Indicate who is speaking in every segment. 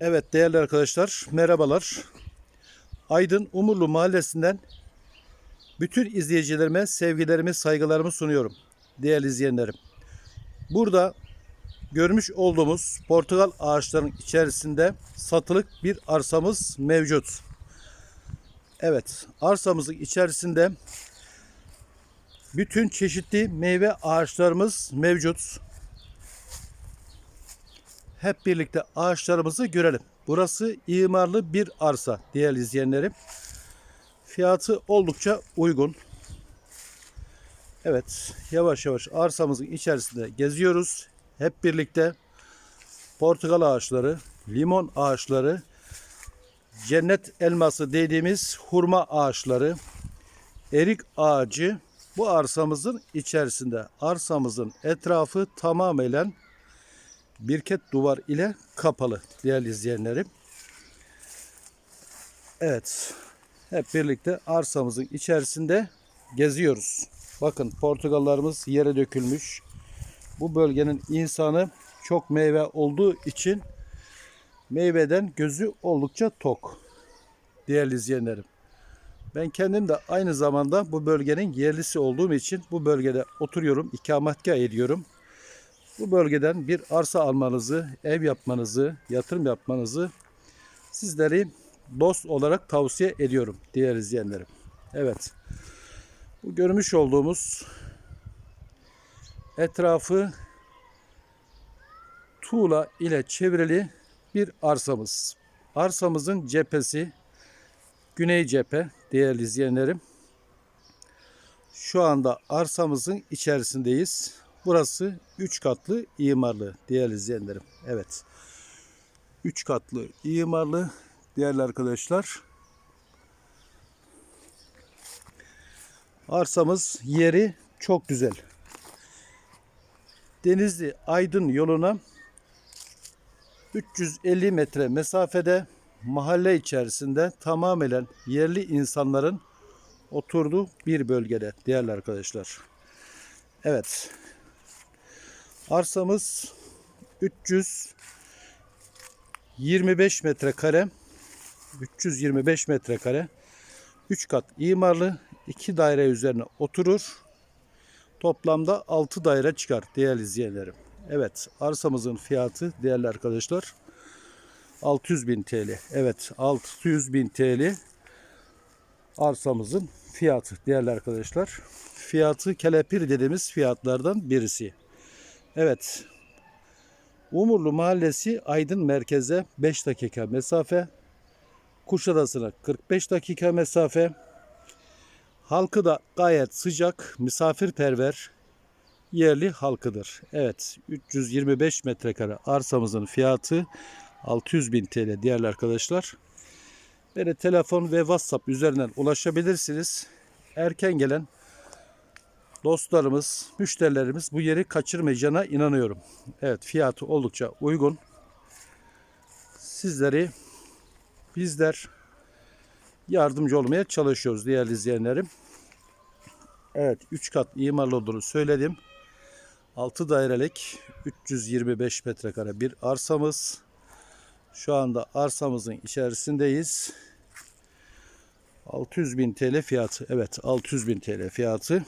Speaker 1: Evet değerli arkadaşlar merhabalar. Aydın Umurlu Mahallesi'nden bütün izleyicilerime sevgilerimi saygılarımı sunuyorum. Değerli izleyenlerim. Burada görmüş olduğumuz portakal ağaçlarının içerisinde satılık bir arsamız mevcut. Evet arsamızın içerisinde bütün çeşitli meyve ağaçlarımız mevcut hep birlikte ağaçlarımızı görelim. Burası imarlı bir arsa değerli izleyenlerim. Fiyatı oldukça uygun. Evet yavaş yavaş arsamızın içerisinde geziyoruz. Hep birlikte portakal ağaçları, limon ağaçları, cennet elması dediğimiz hurma ağaçları, erik ağacı bu arsamızın içerisinde. Arsamızın etrafı tamamen birket duvar ile kapalı değerli izleyenlerim. Evet. Hep birlikte arsamızın içerisinde geziyoruz. Bakın portakallarımız yere dökülmüş. Bu bölgenin insanı çok meyve olduğu için meyveden gözü oldukça tok. Değerli izleyenlerim. Ben kendim de aynı zamanda bu bölgenin yerlisi olduğum için bu bölgede oturuyorum, ikametgah ediyorum bu bölgeden bir arsa almanızı, ev yapmanızı, yatırım yapmanızı sizleri dost olarak tavsiye ediyorum diğer izleyenlerim. Evet. Bu görmüş olduğumuz etrafı tuğla ile çevrili bir arsamız. Arsamızın cephesi güney cephe değerli izleyenlerim. Şu anda arsamızın içerisindeyiz. Burası 3 katlı imarlı değerli izleyenlerim. Evet. 3 katlı imarlı değerli arkadaşlar. Arsamız yeri çok güzel. Denizli Aydın yoluna 350 metre mesafede mahalle içerisinde tamamen yerli insanların oturduğu bir bölgede değerli arkadaşlar. Evet. Arsamız 325 metrekare 325 metrekare 3 kat imarlı 2 daire üzerine oturur. Toplamda 6 daire çıkar değerli izleyenlerim. Evet arsamızın fiyatı değerli arkadaşlar 600 bin TL. Evet 600 bin TL arsamızın fiyatı değerli arkadaşlar. Fiyatı kelepir dediğimiz fiyatlardan birisi. Evet. Umurlu Mahallesi Aydın merkeze 5 dakika mesafe. Kuşadası'na 45 dakika mesafe. Halkı da gayet sıcak, misafirperver, yerli halkıdır. Evet, 325 metrekare arsamızın fiyatı 600 bin TL değerli arkadaşlar. Beni telefon ve WhatsApp üzerinden ulaşabilirsiniz. Erken gelen dostlarımız, müşterilerimiz bu yeri kaçırmayacağına inanıyorum. Evet fiyatı oldukça uygun. Sizleri bizler yardımcı olmaya çalışıyoruz değerli izleyenlerim. Evet 3 kat imarlı olduğunu söyledim. 6 dairelik 325 metrekare bir arsamız. Şu anda arsamızın içerisindeyiz. 600 bin TL fiyatı. Evet 600 bin TL fiyatı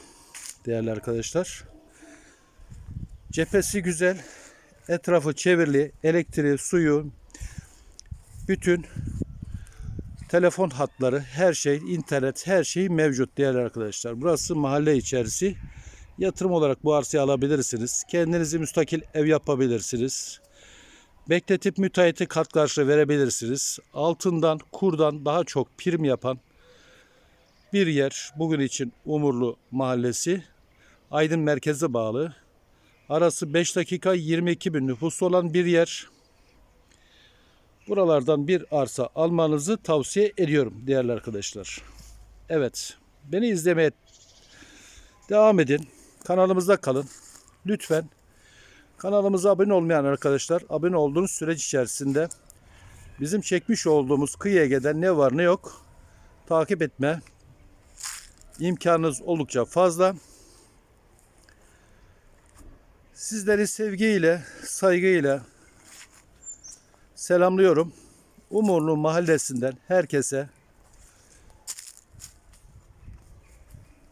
Speaker 1: değerli arkadaşlar. Cephesi güzel. Etrafı çevrili. Elektriği, suyu, bütün telefon hatları, her şey, internet, her şey mevcut değerli arkadaşlar. Burası mahalle içerisi. Yatırım olarak bu arsayı alabilirsiniz. Kendinizi müstakil ev yapabilirsiniz. Bekletip müteahhiti kat karşılığı verebilirsiniz. Altından, kurdan daha çok prim yapan bir yer bugün için Umurlu Mahallesi. Aydın merkeze bağlı. Arası 5 dakika 22 bin nüfus olan bir yer. Buralardan bir arsa almanızı tavsiye ediyorum değerli arkadaşlar. Evet, beni izlemeye devam edin. Kanalımızda kalın. Lütfen kanalımıza abone olmayan arkadaşlar abone olduğunuz süreç içerisinde bizim çekmiş olduğumuz Kıyı Ege'den ne var ne yok takip etme imkanınız oldukça fazla. Sizleri sevgiyle, saygıyla selamlıyorum. Umurlu mahallesinden herkese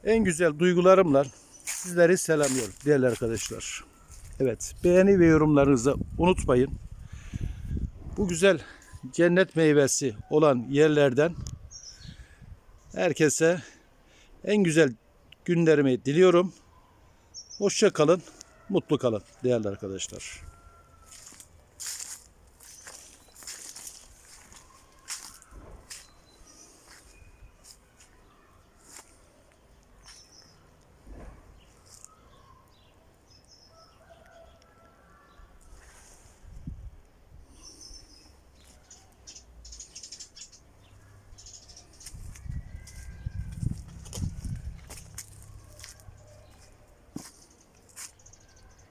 Speaker 1: en güzel duygularımla sizleri selamlıyorum değerli arkadaşlar. Evet beğeni ve yorumlarınızı unutmayın. Bu güzel cennet meyvesi olan yerlerden herkese en güzel günlerimi diliyorum. Hoşça kalın, mutlu kalın değerli arkadaşlar.